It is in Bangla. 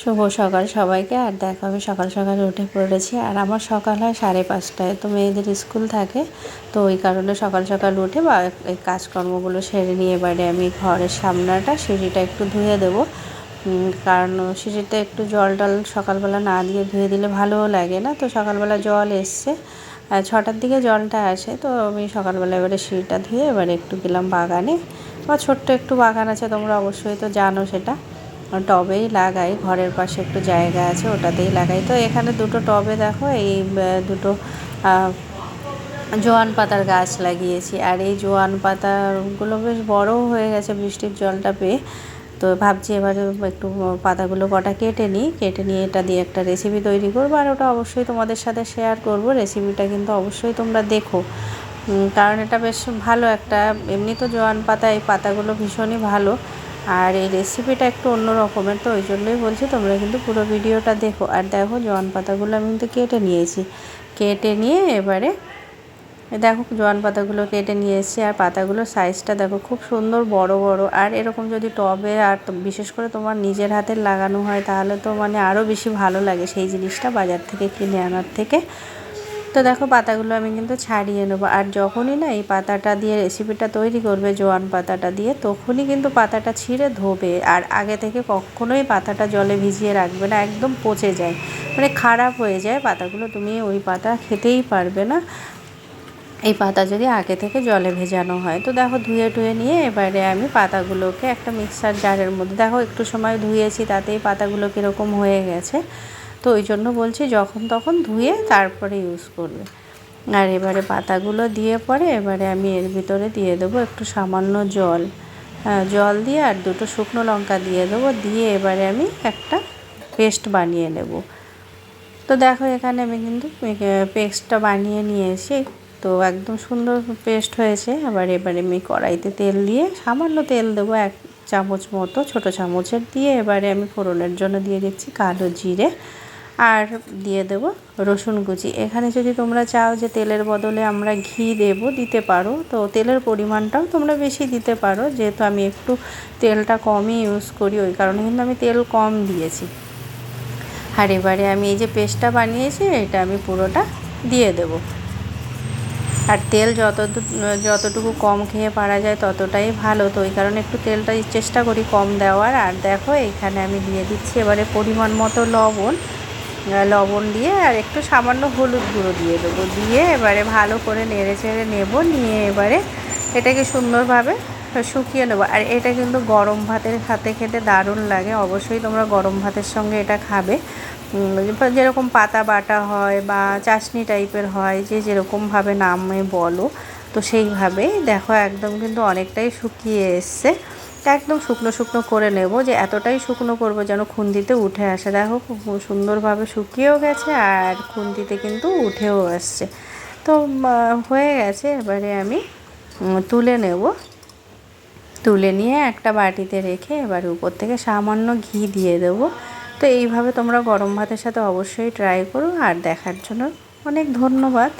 শুভ সকাল সবাইকে, আর দেখো আমি সকাল সকাল উঠে পড়েছি, আর আমার সকাল হয় সাড়ে পাঁচটায়। তো মেয়েদের স্কুল থাকে, তো ওই কারণে সকাল সকাল উঠে বা এই কাজকর্মগুলো সেরে নিয়ে এবারে আমি ঘরের সামনাটা সিঁড়িটা একটু ধুয়ে দেবো। কারণ সিঁড়িতে একটু জল টল সকালবেলা না দিয়ে ধুয়ে দিলে ভালোও লাগে না। তো সকালবেলা জল এসছে, আর ছটার দিকে জলটা আসে, তো আমি সকালবেলা এবারে সিঁড়িটা ধুয়ে এবারে একটু গেলাম বাগানে। বা ছোট্ট একটু বাগান আছে, তোমরা অবশ্যই তো জানো সেটা। টবেই লাগাই, ঘরের পাশে একটু জায়গা আছে, ওটাতেই লাগাই। তো এখানে দুটো টবে দেখো, এই দুটো জোয়ান পাতার গাছ লাগিয়েছি। আর এই জোয়ান পাতাগুলো বেশ বড়ও হয়ে গেছে, বৃষ্টির জলটা পেয়ে। তো ভাবছি এবারে একটু পাতাগুলো কটা কেটে নিই। কেটে নিয়ে এটা দিয়ে একটা রেসিপি তৈরি করব, আর ওটা অবশ্যই তোমাদের সাথে শেয়ার করব। রেসিপিটা কিন্তু অবশ্যই তোমরা দেখো। কারণ এটা বেশ ভালো একটা, এমনি তো জোয়ান পাতা, এই পাতাগুলো ভীষণই ভালো। আর এই রেসিপিটা একটু অন্য রকমের, তো ওই জন্যই বলছি তোমরা কিন্তু পুরো ভিডিওটা দেখো। আর দেখো, জোয়ান পাতাগুলো আমি কিন্তু কেটে নিয়েছি। কেটে নিয়ে এবারে দেখো, জোয়ান পাতাগুলো কেটে নিয়ে এসেছি। আর পাতাগুলোর সাইজটা দেখো, খুব সুন্দর বড় বড়। আর এরকম যদি টবে আর বিশেষ করে তোমার নিজের হাতের লাগানো হয়, তাহলে তো মানে আরও বেশি ভালো লাগে সেই জিনিসটা বাজার থেকে কিনে আনার থেকে। তো দেখো, পাতাগুলো আমি কিন্তু ছাড়িয়ে নেব। আর যখনই না এই পাতাটা দিয়ে রেসিপিটা তৈরি করবে, জোয়ান পাতাটা দিয়ে, তখনই কিন্তু পাতাটা ছিঁড়ে ধোবে। আর আগে থেকে কখনোই পাতাটা জলে ভিজিয়ে রাখবে না, একদম পচে যায়। মানে খারাপ হয়ে যায় পাতাগুলো, তুমি ওই পাতা খেতেই পারবে না। এই পাতা যদি আগে থেকে জলে ভেজানো হয়। তো দেখো, ধুয়ে টুয়ে নিয়ে এবারে আমি পাতাগুলোকে একটা মিক্সার জারের মধ্যে, দেখো একটু সময় ধুয়েছি, তাতেই পাতাগুলো কীরকম হয়ে গেছে। তো ওই জন্য বলছি যখন তখন ধুয়ে তারপরে ইউজ করবে। আর এবারে পাতাগুলো দিয়ে পরে এবারে আমি এর ভিতরে দিয়ে দেবো একটু সামান্য জল। হ্যাঁ, জল দিয়ে আর দুটো শুকনো লঙ্কা দিয়ে দেবো দিয়ে এবারে আমি একটা পেস্ট বানিয়ে নেব। তো দেখো এখানে আমি কিন্তু পেস্টটা বানিয়ে নিয়েছি। তো একদম সুন্দর পেস্ট হয়েছে। আবার এবারে আমি কড়াইতে তেল দিয়ে সামান্য তেল দেবো এক চামচ মতো ছোট চামচের দিয়ে। এবারে আমি ফোড়নের জন্য দিয়ে দিচ্ছি কালো জিরে। আর দিয়ে দেব রসুন কুচি। এখানে যদি তোমরা চাও যে তেলের বদলে আমরা ঘি দেব, দিতে পারো। তো তেলের পরিমাণটাও তোমরা বেশি দিতে পারো, যেহেতু আমি একটু তেলটা কমই ইউজ করি, ওই কারণে কিন্তু আমি তেল কম দিয়েছি। আর এবারে আমি এই যে পেস্টটা বানিয়েছি, এটা আমি পুরোটা দিয়ে দেবো। আর তেল যত যতটুকু কম খেয়ে পারা যায় ততটাই ভালো। তো ওই কারণে একটু তেলটা চেষ্টা করি কম দেওয়ার। আর দেখো, এখানে আমি দিয়ে দিচ্ছি এবারে পরিমাণ মতো লবণ। লবণ দিয়ে আর একটু সামান্য হলুদ গুঁড়ো দিয়ে দেবো। দিয়ে এবারে ভালো করে নেড়ে চেড়ে নেব, নিয়ে এবারে এটাকে সুন্দরভাবে শুকিয়ে নেব। আর এটা কিন্তু গরম ভাতের সাথে খেতে দারুণ লাগে। অবশ্যই তোমরা গরম ভাতের সঙ্গে এটা খাবে। যেরকম পাতা বাটা হয় বা চাশনি টাইপের হয়, যে যেরকমভাবে নামে বলো, তো সেইভাবেই দেখো একদম কিন্তু অনেকটাই শুকিয়ে এসছে। তা একদম শুকনো শুকনো করে নেব, যে এতটাই শুকনো করব যেন খুন্তিতে উঠে আসে। দেখো খুব সুন্দরভাবে শুকিয়েও গেছে আর খুন্তিতে কিন্তু উঠেও আসছে। তো হয়ে গেছে। এবারে আমি তুলে নেব। তুলে নিয়ে একটা বাটিতে রেখে এবার উপর থেকে সামান্য ঘি দিয়ে দেবো। তো এইভাবে তোমরা গরম ভাতের সাথে অবশ্যই ট্রাই করো আর দেখার জন্য অনেক ধন্যবাদ।